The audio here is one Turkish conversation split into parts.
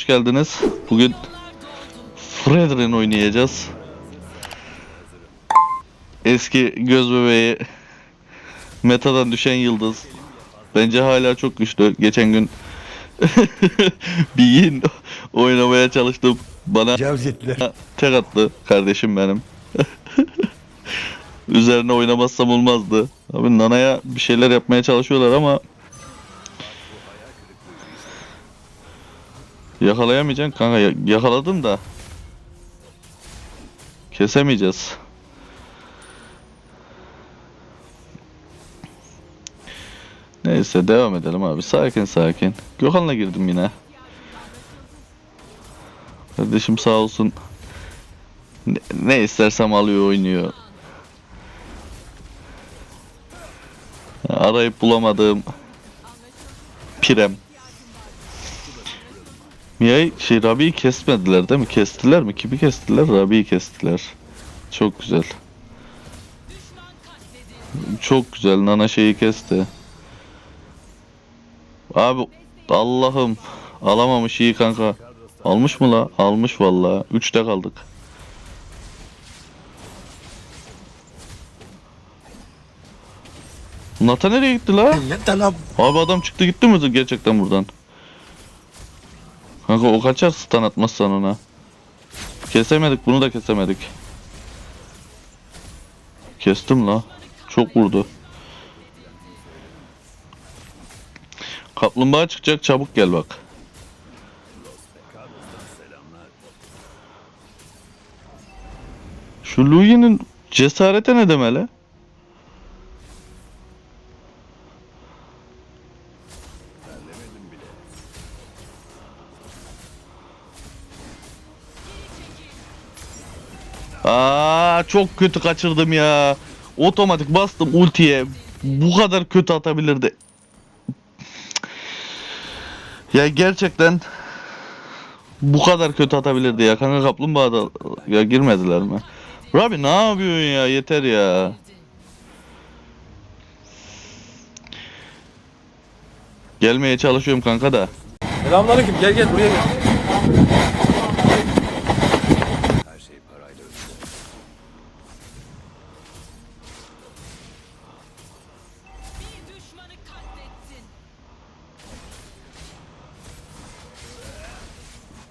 hoş geldiniz. Bugün Fredrin oynayacağız. Eski göz bebeği metadan düşen yıldız. Bence hala çok güçlü. Geçen gün bir yin oynamaya çalıştım. Bana tek attı kardeşim benim. Üzerine oynamazsam olmazdı. Abi Nana'ya bir şeyler yapmaya çalışıyorlar ama Yakalayamayacaksın kanka Ya- yakaladın da Kesemeyeceğiz. Neyse devam edelim abi. Sakin sakin. Gökhan'la girdim yine. Kardeşim sağ olsun. Ne, ne istersem alıyor oynuyor. Arayıp bulamadığım Pirem. Mia'yı şey Rabi'yi kesmediler değil mi? Kestiler mi? Kimi kestiler? Rabi'yi kestiler. Çok güzel. Çok güzel. Nana şeyi kesti. Abi Allah'ım alamamış iyi kanka. Almış mı la? Almış vallahi. Üçte kaldık. Nata nereye gitti la? Abi adam çıktı gitti mi gerçekten buradan? Kanka o kaçar stun atmazsan ona. Kesemedik bunu da kesemedik. Kestim la. Çok vurdu. Kaplumbağa çıkacak çabuk gel bak. Şu Louis'nin cesarete ne demeli? Aa çok kötü kaçırdım ya. Otomatik bastım ultiye. Bu kadar kötü atabilirdi. Ya gerçekten bu kadar kötü atabilirdi ya. Kanka kaplumbağa da ya girmediler mi? Rabi ne yapıyorsun ya? Yeter ya. Gelmeye çalışıyorum kanka da. Selamünaleyküm gel gel buraya gel.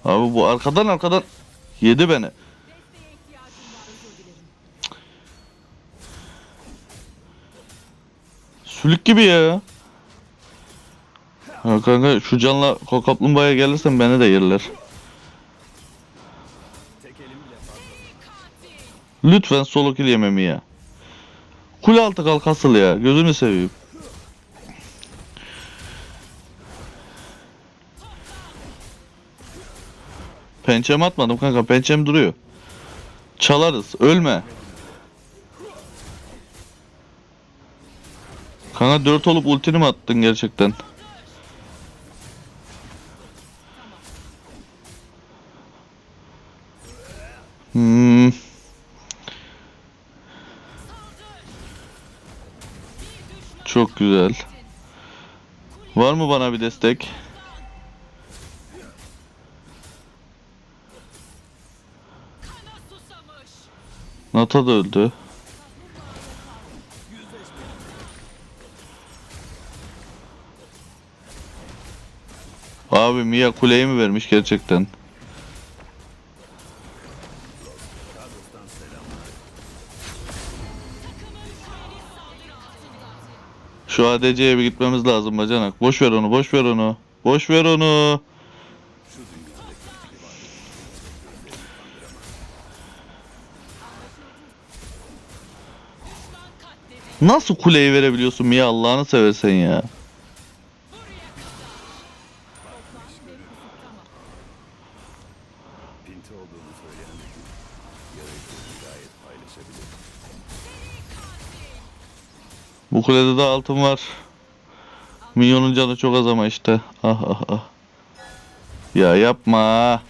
Abi bu arkadan arkadan yedi beni. Sülük gibi ya. Ya kanka şu canla ko- kaplumbağaya gelirsen beni de yerler. Lütfen solo kill yememi ya. Kule altı kalk asıl ya. Gözünü seveyim. Pençem atmadım kanka. Pençem duruyor. Çalarız. Ölme. Kanka 4 olup ultini mi attın gerçekten? Hmm. Çok güzel. Var mı bana bir destek? Nata da öldü. Abi Mia kuleyi mi vermiş gerçekten? Şu ADC'ye bir gitmemiz lazım bacanak. Boş ver onu, boş ver onu. Boş ver onu. Nasıl kuleyi verebiliyorsun Mia Allah'ını seversen ya. Bu kulede de altın var. Minyonun canı çok az ama işte. Ah ah ah. Ya yapma.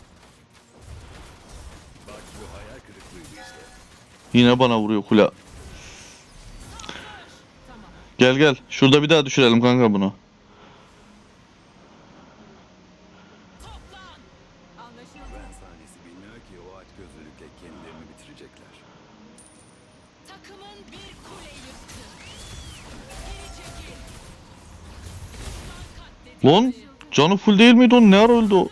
Yine bana vuruyor kule. Gel gel. Şurada bir daha düşürelim kanka bunu. Lan canı full değil miydi o? Ne ara öldü o?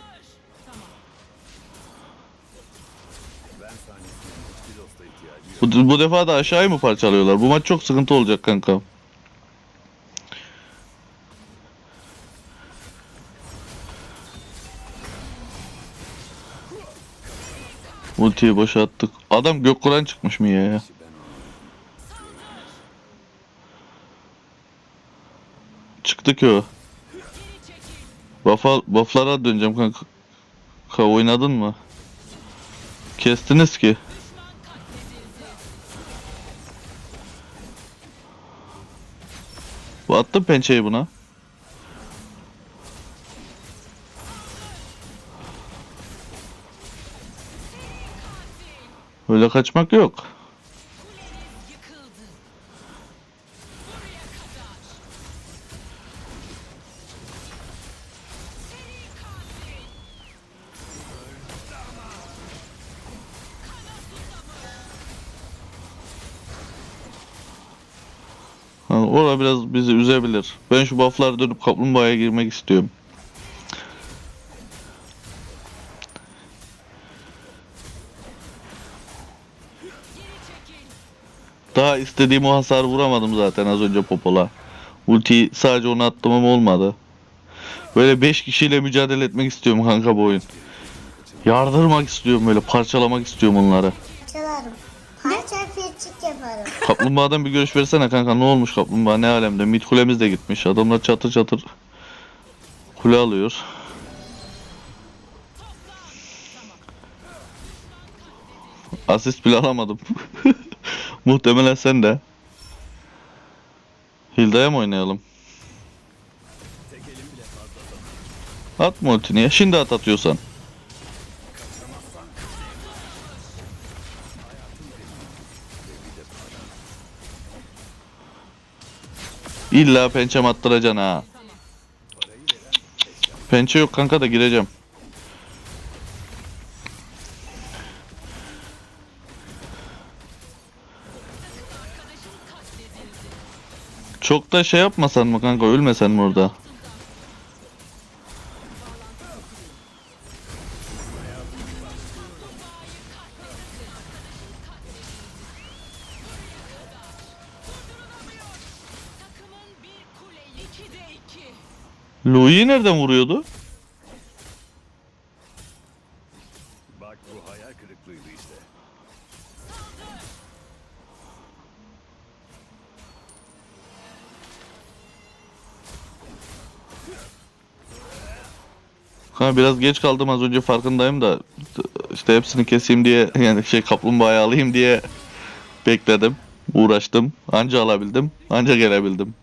Bu, bu defa da aşağıyı mı parçalıyorlar? Bu maç çok sıkıntı olacak kanka. Ultiyi boşalttık. Adam Gökkuran çıkmış mı ya? Çıktı ki o. Buff'a, buff'lara döneceğim kanka. Ka oynadın mı? Kestiniz ki. Attım pençeyi buna. Öyle kaçmak yok. Ha, orada biraz bizi üzebilir. Ben şu buff'lara dönüp kaplumbağaya girmek istiyorum. Daha istediğim o hasarı vuramadım zaten az önce Popol'a. Ultiyi sadece onu attım ama olmadı. Böyle 5 kişiyle mücadele etmek istiyorum kanka bu oyun. Yardırmak istiyorum böyle parçalamak istiyorum onları. Çalarım. Parça fiyatçık yaparım. Kaplumbağadan bir görüş versene kanka ne olmuş kaplumbağa ne alemde. Mid kulemiz de gitmiş. Adamlar çatır çatır kule alıyor. Asist bile alamadım. Muhtemelen sen de. Hilda'ya mı oynayalım? Atma ultini ya. Şimdi at atıyorsan. İlla pençem attıracaksın ha. Pençe yok kanka da gireceğim. Çok da şey yapmasan mı kanka ölmesen mi orada? Takımın bir kule 2'de 2. Louis'i nereden vuruyordu? Kanka biraz geç kaldım az önce farkındayım da işte hepsini keseyim diye yani şey kaplumbağayı alayım diye bekledim. Uğraştım. Anca alabildim. Anca gelebildim.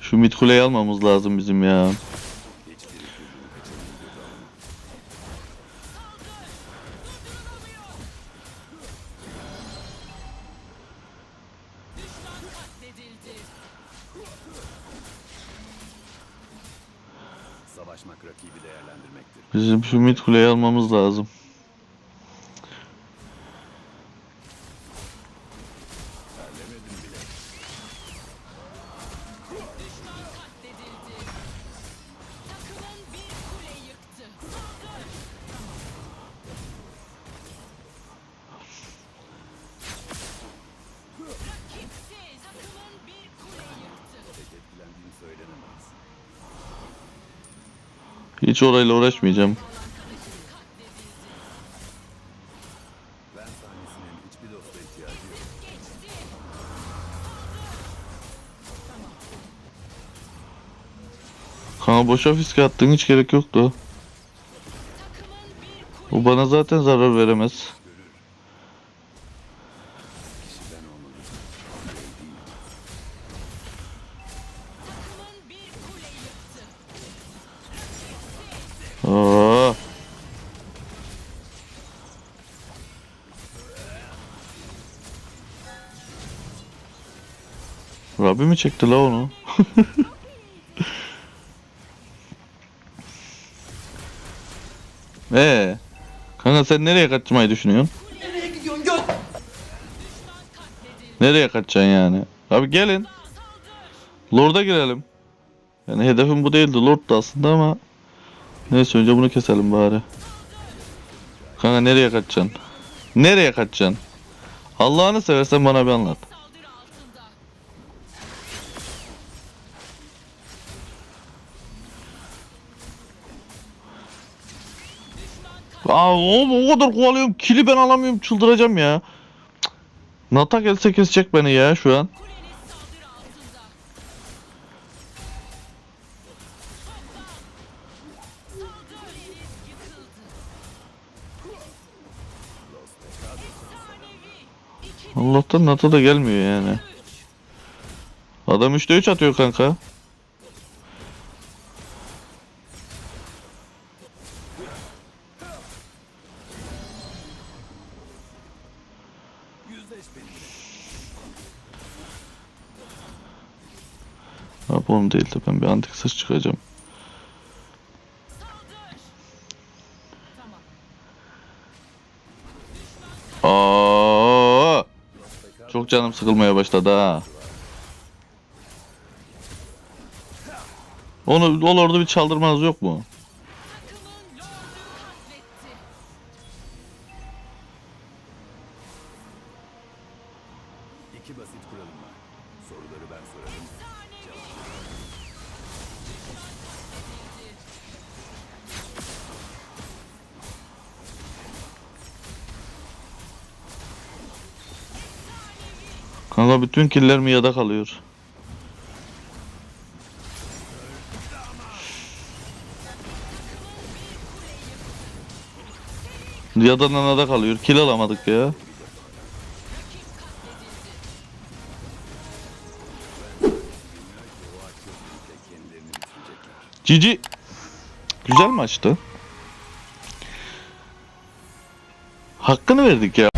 Şu mid kuleyi almamız lazım bizim ya. Bizim şu mid kuleyi almamız lazım. Hiç orayla uğraşmayacağım. Kanka boşa fiske attığın hiç gerek yoktu. O bana zaten zarar veremez. Rabbi mi çekti la onu? Ee, kanka sen nereye kaçmayı düşünüyorsun? Nereye kaçacaksın yani? Abi gelin. Lord'a girelim. Yani hedefim bu değildi. Lord da aslında ama neyse önce bunu keselim bari. Kanka nereye kaçacaksın? Nereye kaçacaksın? Allah'ını seversen bana bir anlat. Aa oğlum o kadar kovalıyorum. Kili ben alamıyorum. Çıldıracağım ya. Cık. Nata gelse kesecek beni ya şu an. Allah'tan Nata da gelmiyor yani. Adam 3'te 3 atıyor kanka. Abi oğlum değil de ben bir antik saç çıkacağım. Aa! Çok canım sıkılmaya başladı ha. Onu o orada bir çaldırmanız yok mu? İki basit kuralım var. Soruları ben sorarım. Efsanevi. Kanka bütün killer mi yada kalıyor? Ya da nanada kalıyor. Kill alamadık ya. Cici. Güzel maçtı. Hakkını verdik ya.